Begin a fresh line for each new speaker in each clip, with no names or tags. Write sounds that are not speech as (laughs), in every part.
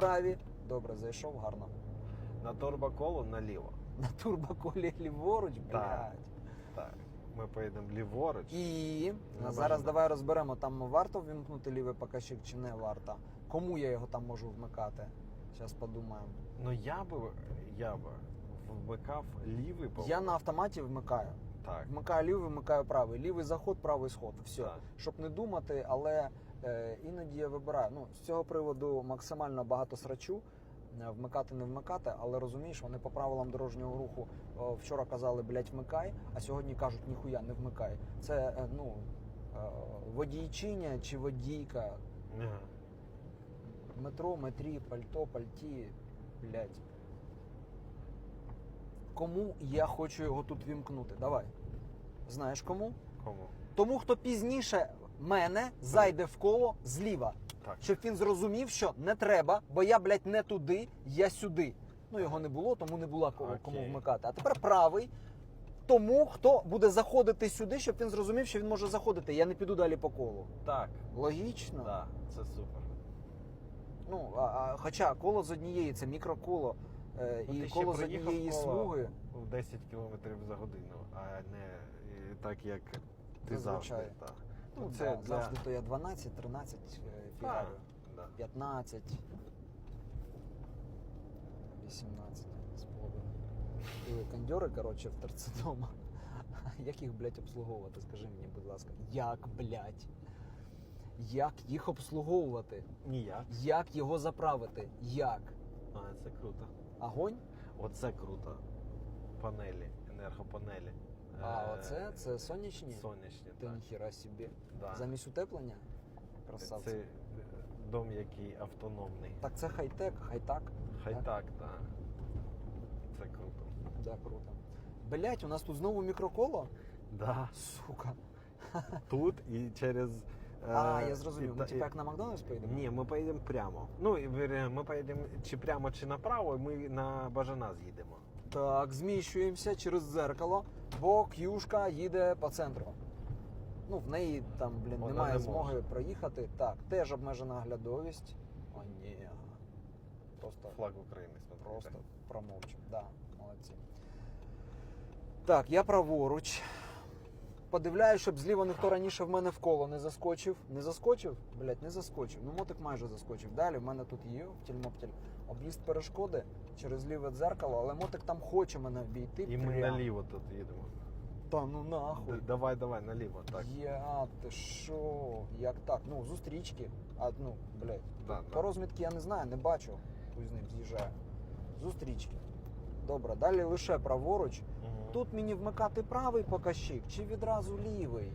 вправі. Добре, зайшов гарно.
На турбоколу наліво.
На турбоколі ліворуч, блядь.
Так. Так. Ми поїдемо ліворуч.
І
Ну,
зараз давай розберемо, там варто вімкнути лівий показчик чи не варто. Кому я його там можу вмикати? Зараз подумаємо.
Ну я би я би вмикав лівий поворот.
Я на автоматі вмикаю.
Так.
Вмикаю лівий, вмикаю правий. Лівий заход, правий сход. Все.
Так.
Щоб не думати, але іноді я вибираю. Ну, з цього приводу максимально багато срачу. е, Вмикати, не вмикати, але розумієш, вони по правилам дорожнього руху вчора казали, блядь, вмикай, а сьогодні кажуть, ніхуя не вмикай. Це е, ну е, водійчиня чи водійка,
Ага.
метро, метрі, пальто, пальті, блядь. Кому я хочу його тут вімкнути? Давай. Знаєш кому?
Кому?
Тому, хто пізніше мене зайде в коло зліва,
Так.
щоб він зрозумів, що не треба, бо я, блядь, не туди, я сюди. Ну його не було, тому не було кого кому вмикати. А тепер правий. Тому, хто буде заходити сюди, щоб він зрозумів, що він може заходити. Я не піду далі по колу.
Так.
Логічно.
Да, це супер.
Ну, а, а, хоча коло з однієї це мікроколо, е,
Ну,
і
ти ще
коло з однієї
коло
смуги.
В 10 км за годину, а не е, так, як ти
Зазвичай.
завжди. Так.
Ну, це
це для-
завжди то я 12, 13 е, фігарю.
Да.
15, 18 з половиною. Кондьори, коротше, в торцедома. (laughs) Як їх, блядь, обслуговувати? Скажи мені, будь ласка. Як, блядь? Як їх обслуговувати?
Ніяк.
Як його заправити? Як?
А, це круто.
Огонь?
Оце круто. Панелі, енергопанелі.
А
Е,
оце це сонячні?
Сонячні,
Ти
так.
ніхіра собі.
Да.
Замість утеплення? Красавці.
Це е, дом, який автономний.
Так це хай-тек, хай-так.
Хай
так.
так. Це круто.
Да, круто. Блять, у нас тут знову мікроколо?
Да.
Сука. (laughs)
Тут і через. е,
А, я зрозумів. Ми
та-
типа як на Макдональдс поїдемо?
Ні, ми поїдемо прямо. Ну, і ми поїдемо чи прямо, чи направо, ми на Бажана з'їдемо.
Так, зміщуємося через дзеркало, бо к'юшка їде по центру. Ну, в неї там, блін,
Вона
немає
не
змоги
може.
проїхати. Так, теж обмежена оглядовість. О, ні. Просто,
Флаг України, смотрите.
просто промовчу. Да, молодці. Так, я праворуч. Подивляю, щоб зліва ніхто раніше в мене в коло не заскочив. Не заскочив? Блять, не заскочив. Ну, мотик майже заскочив. Далі в мене тут є втіль-моптіль об'їзд перешкоди через ліве дзеркало, але мотик там хоче мене обійти.
І ми наліво тут їдемо.
Та ну нахуй.
Д- Давай, давай, наліво. Так.
Я ти що? Як так? Ну, зустрічки. А ну, блядь.
Да,
По
да.
розмітки я не знаю, не бачу. Хуй з ним з'їжджає. Зустрічки. Добре, далі лише праворуч.
Мгм.
Тут мені вмикати правий показчик чи відразу лівий.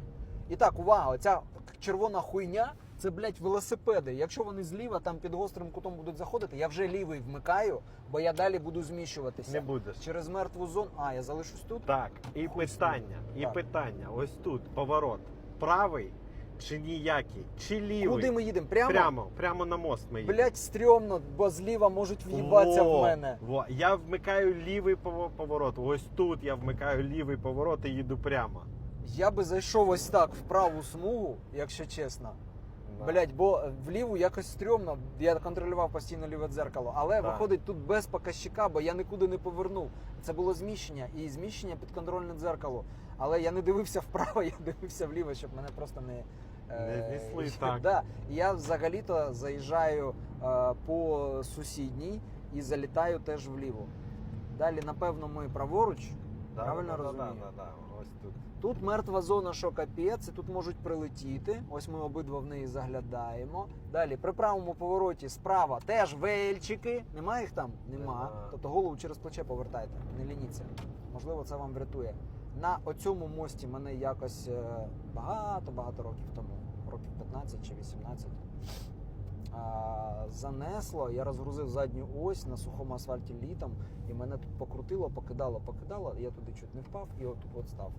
І так, увага, ця червона хуйня це, блядь, велосипеди. Якщо вони зліва там під гострим кутом будуть заходити, я вже лівий вмикаю, бо я далі буду зміщуватися.
Не будеш.
Через мертву зону. А, я залишусь тут?
Так, і
Хуй
питання, і
Так.
питання. Ось тут поворот. Правий чи ніякий? Чи лівий?
Куди ми їдемо? Прямо?
Прямо, прямо на мост ми їдемо.
Блять, стрьомно, бо зліва можуть в'їбатися в мене.
Во. Я вмикаю лівий поворот. Ось тут я вмикаю лівий поворот і їду прямо.
Я би зайшов ось так в праву смугу, якщо чесно. Блять, бо в ліву якось стрьомно. Я контролював постійно ліве дзеркало, але
Так.
виходить тут без показчика, бо я нікуди не повернув. Це було зміщення і зміщення під контрольне дзеркало. Але я не дивився вправо, (laughs) я дивився вліво, щоб мене просто не.
Не знесли, (laughs) так.
Да. Я взагалі-то заїжджаю е, по сусідній і залітаю теж вліво. Далі, напевно, ми праворуч.
Да,
Правильно
да, да,
розумію?
Да, да, да. Ось тут.
Тут мертва зона, що капець, і тут можуть прилетіти. Ось ми обидва в неї заглядаємо. Далі при правому повороті справа теж вельчики. Нема їх там? Нема.
Нема.
Тобто голову через плече повертайте, не лініться. Можливо, це вам врятує. На оцьому мості мене якось багато-багато років тому, років 15 чи 18. Занесло, я розгрузив задню ось на сухому асфальті літом, і мене тут покрутило, покидало, покидало. Я туди чуть не впав і отут от став.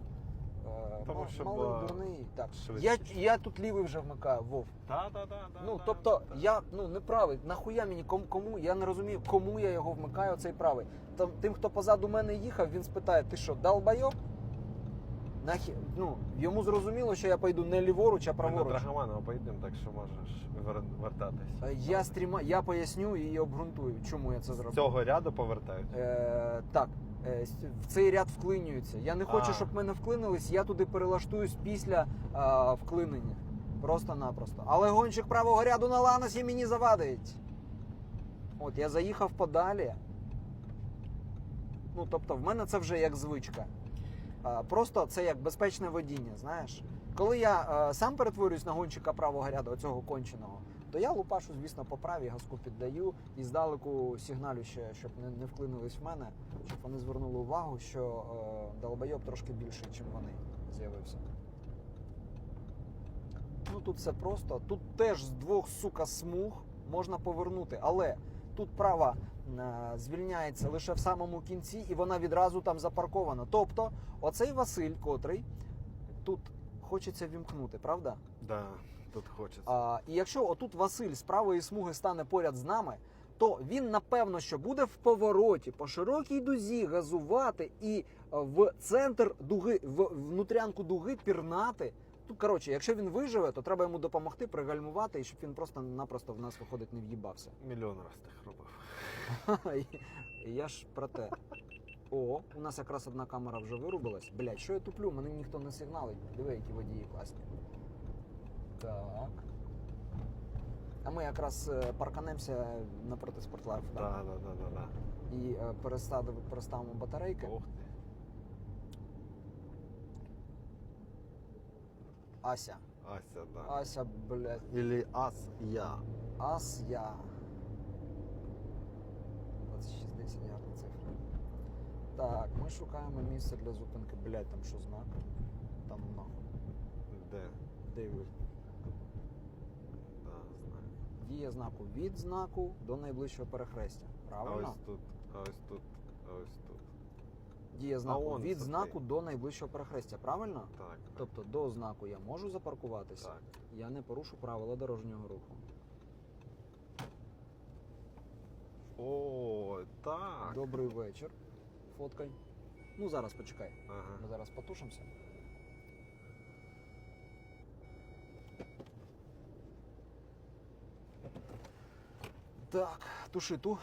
Е,
Тому що
малий дурний. Так.
швидкість.
Я, я тут лівий вже вмикаю, Вов.
Да, да, да, да,
Ну,
да,
тобто,
да.
я ну не правий. Нахуя мені кому, кому? Я не розумію, кому я його вмикаю, цей правий. Там тим, хто позаду мене їхав, він спитає: ти що, долбайок? Нахі... Ну, йому зрозуміло, що я пойду не ліворуч, а
Ми на
праворуч.
Драгоманова поїдемо, так що можеш вер- вертатись.
Е, Я стріма... я поясню і обґрунтую, чому я це
З
зробив.
цього ряду повертають.
Е, так, е, в цей ряд вклинюються. Я не хочу,
А.
щоб мене вклинились, я туди перелаштуюсь після е, вклинення. Просто-напросто. Але гонщик правого ряду на ланосі мені завадить. От я заїхав подалі. Ну, тобто, в мене це вже як звичка. Е, просто це як безпечне водіння, знаєш. Коли я е, сам перетворююсь на гонщика правого ряду, оцього конченого, то я лупашу, звісно, по правій, газку піддаю і здалеку сигналю ще, щоб не, не вклинились в мене, щоб вони звернули увагу, що е, долбойоб трошки більший, ніж вони з'явився. Ну тут все просто. Тут теж з двох сука смуг можна повернути, але тут права е, звільняється лише в самому кінці, і вона відразу там запаркована. Тобто, оцей Василь, котрий тут хочеться вімкнути, правда?
Да, тут хочеться.
А, і якщо отут Василь з правої смуги стане поряд з нами, то він напевно що буде в повороті по широкій дузі газувати і е, в центр дуги, в внутрянку дуги пірнати. Тут, коротше, якщо він виживе, то треба йому допомогти пригальмувати, і щоб він просто-напросто в нас виходить не в'їбався.
Мільйон раз тих робив. (laughs)
Я ж про те. О, у нас якраз одна камера вже вирубилась. Блять, що я туплю? Мене ніхто не сигналить. Диви, які водії класні. Так. А ми якраз е, парканемося напроти спортлайф,
Да, да, да, да, да.
І е, переставимо, переставимо батарейки.
Ох ти.
Ася.
Ася, да.
Ася, блядь.
Или ас я.
Ас я. 2610 гарна цифра. Так, ми шукаємо місце для зупинки. Блядь, там що знак? Там нахуй.
Де?
Дейвид.
Да, знаю.
Дія знаку від знаку до найближчого перехрестя.
А
Правильно?
ось тут, а ось тут, а ось тут.
Дія знаку
он
від
це
знаку до найближчого перехрестя. Правильно?
Так,
Тобто до знаку я можу запаркуватися,
Так.
я не порушу правила дорожнього руху.
О, так.
Добрий вечір. Фоткай. Ну зараз почекай. Ми
Ага.
зараз потушимося. Так, туши ту.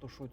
Тушу